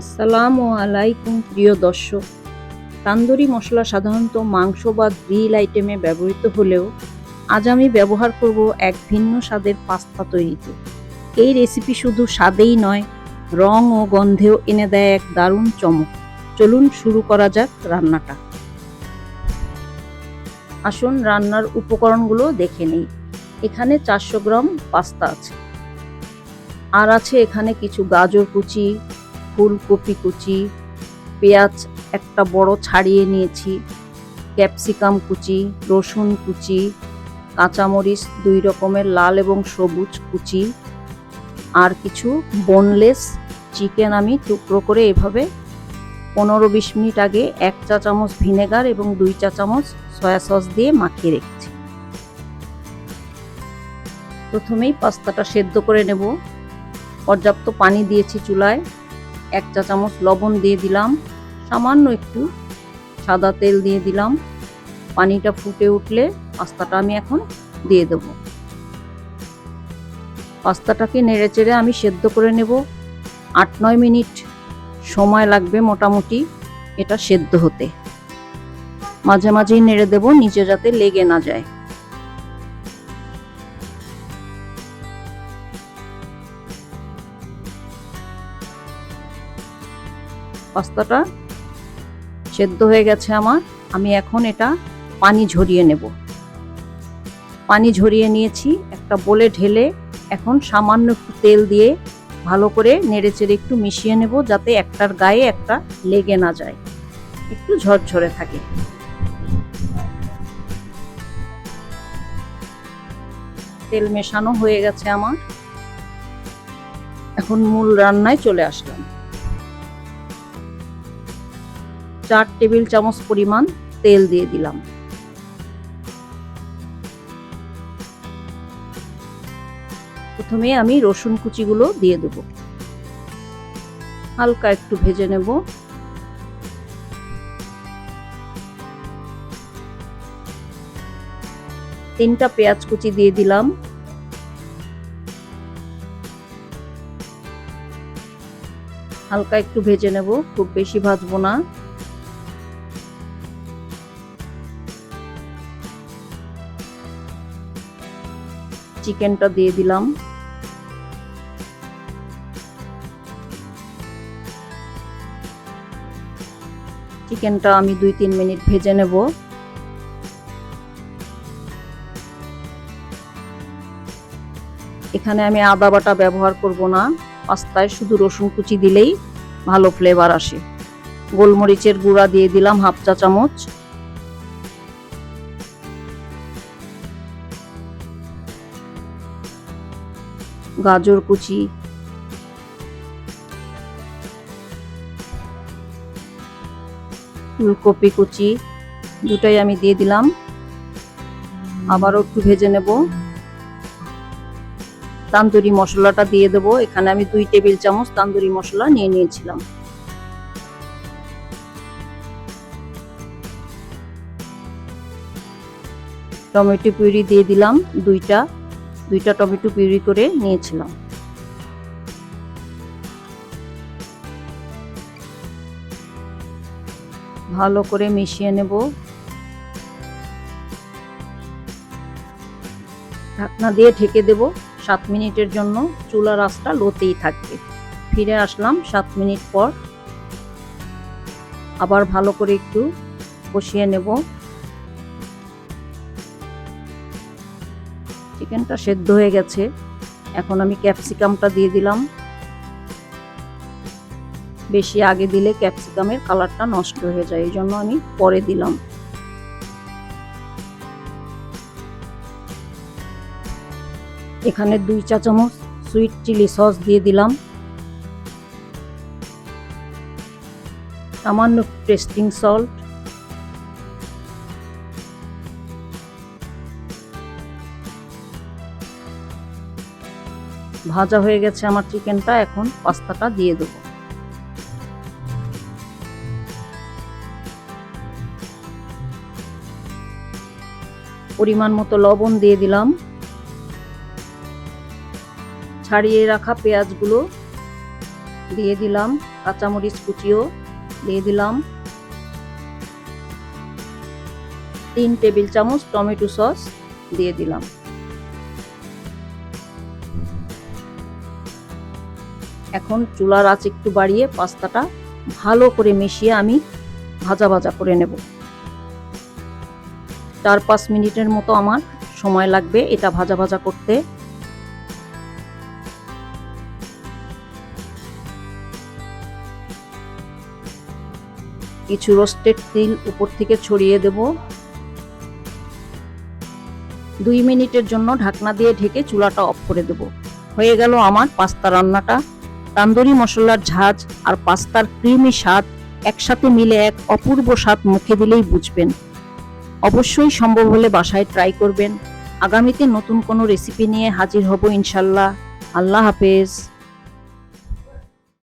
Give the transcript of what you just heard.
আসসালামু আলাইকুম, প্রিয় দর্শক। তান্দুরি মশলা সাধারণত মাংস বা গ্রিল আইটেমে ব্যবহৃত হলেও আজ আমি ব্যবহার করব এক ভিন্ন স্বাদের পাস্তা তৈরিতে। এই রেসিপি শুধু স্বাদেই নয়, রং ও গন্ধেও এনে দেয় এক দারুণ চমক। চলুন শুরু করা যাক রান্নাটা। আসুন রান্নার উপকরণগুলো দেখে নেই। এখানে চারশো গ্রাম পাস্তা আছে। আর আছে এখানে কিছু গাজর কুচি ফুলকপি কুচি, পেঁয়াজ একটা বড় ছাড়িয়ে নিয়েছি, ক্যাপসিকাম কুচি, রসুন কুচি, কাঁচামরিচ দুই রকমের লাল এবং সবুজ কুচি, আর কিছু বোনলেস চিকেন আমি টুকরো করে এভাবে পনেরো বিশ মিনিট আগে এক চা চামচ ভিনেগার এবং দুই চা চামচ সয়া সস দিয়ে মাখিয়ে রেখেছি। প্রথমেই পাস্তাটা সেদ্ধ করে নেব। পর্যাপ্ত পানি দিয়েছি চুলায়। এক চা চামচ লবণ দিয়ে দিলাম, সামান্য একটু সাদা তেল দিয়ে দিলাম, পানিটা ফুটে উঠলে পাস্তাটা আমি এখন দিয়ে দেব। পাস্তাটাকে নেড়ে চেড়ে আমি সেদ্ধ করে নেব। আট নয় মিনিট সময় লাগবে মোটামুটি এটা সেদ্ধ হতে। মাঝে মাঝেই নেড়ে দেব নিচে যাতে লেগে না যায়। পাস্তাটা সেদ্ধ হয়ে গেছে আমার। আমি এখন এটা পানি ঝরিয়ে নেব। পানি ঝরিয়ে নিয়েছি, একটা বলে ঢেলে এখন সামান্য একটু তেল দিয়ে ভালো করে নেড়েচেড়ে একটু মিশিয়ে নেব যাতে একটার গায়ে একটা লেগে না যায়। একটু ঝরঝরে থাকে। তেল মেশানো হয়ে গেছে আমার। এখন মূল রান্নায় চলে আসলাম। চার টেবিল চামচ পরিমাণ তেল দিয়ে দিলাম। প্রথমে আমি রসুন কুচিগুলো দিয়ে দেব। হালকা একটু ভেজে নেব। তিনটা পেঁয়াজ কুচি দিয়ে দিলাম। হালকা একটু ভেজে নেব, খুব বেশি ভাজবো না। চিকেনটা দিয়ে দিলাম। চিকেনটা আমি দুই তিন মিনিট ভেজে নেব। এখানে আমি আদা বাটা ব্যবহার করব না, পাস্তায় শুধু রসুন কুচি দিলেই ভালো ফ্লেভার আসে। গোলমরিচের গুঁড়া দিয়ে দিলাম হাফ চা চামচ। গাজর কুচি। ফুলকপি কুচি, দুটাই আমি দিয়ে দিলাম। আবারও একটু ভেজে নেব। তান্দুরি মশলাটা দিয়ে দেব। এখানে আমি দুই টেবিল চামচ তান্দুরি মশলা নিয়ে নিয়েছিলাম। টমেটো পিউরি দিয়ে দিলাম দুইটা। দুইটা টমেটো পিউরি করে নিয়েছিলাম। ভালো করে মিশিয়ে নেব। ঢাকনা দিয়ে ঢেকে দেব সাত মিনিটের জন্য। চুলার আঁচটা লোতেই থাকবে। ফিরে আসলাম সাত মিনিট পর। আবার ভালো করে একটু কষিয়ে নেব। চিকেনটা সেদ্ধ হয়ে গেছে। এখন আমি ক্যাপসিকামটা দিয়ে দিলাম। বেশি আগে দিলে ক্যাপসিকামের কালারটা নষ্ট হয়ে যায়, এই জন্য আমি পরে দিলাম। এখানে দুই চা চামচ সুইট চিলি সস দিয়ে দিলাম। সামান্য টেস্টিং সল্ট ভাজা হয়ে গেছে আমার চিকেনটা, এখন পাস্তাটা দিয়ে দেব। পরিমাণ মতো লবণ দিয়ে দিলাম। ছাড়িয়ে রাখা পেঁয়াজগুলো দিয়ে দিলাম, কাঁচামরিচ কুচিও দিয়ে দিলাম। তিন টেবিল চামচ টমেটো সস দিয়ে দিলাম। এখন চুলার আঁচ একটু বাড়িয়ে পাস্তাটা ভালো করে মিশিয়ে আমি ভাজা ভাজা করে নেব। চার পাঁচ মিনিটের মতো আমার সময় লাগবে এটা ভাজা ভাজা করতে। কিছু রোস্টেড তিল উপর থেকে ছড়িয়ে দেব। দুই মিনিটের জন্য ঢাকনা দিয়ে ঢেকে চুলাটা অফ করে দেব। হয়ে গেল আমার পাস্তা রান্নাটা। তান্দুরি মশলার ঝাঁজ আর পাস্তার ক্রিমি স্বাদ একসাথে মিলে এক অপূর্ব স্বাদ মুখে দিলেই বুঝবেন। অবশ্যই সম্ভব হলে বাসায় ট্রাই করবেন। আগামীতে নতুন কোনো রেসিপি নিয়ে হাজির হব ইনশাল্লাহ। আল্লাহ হাফেজ।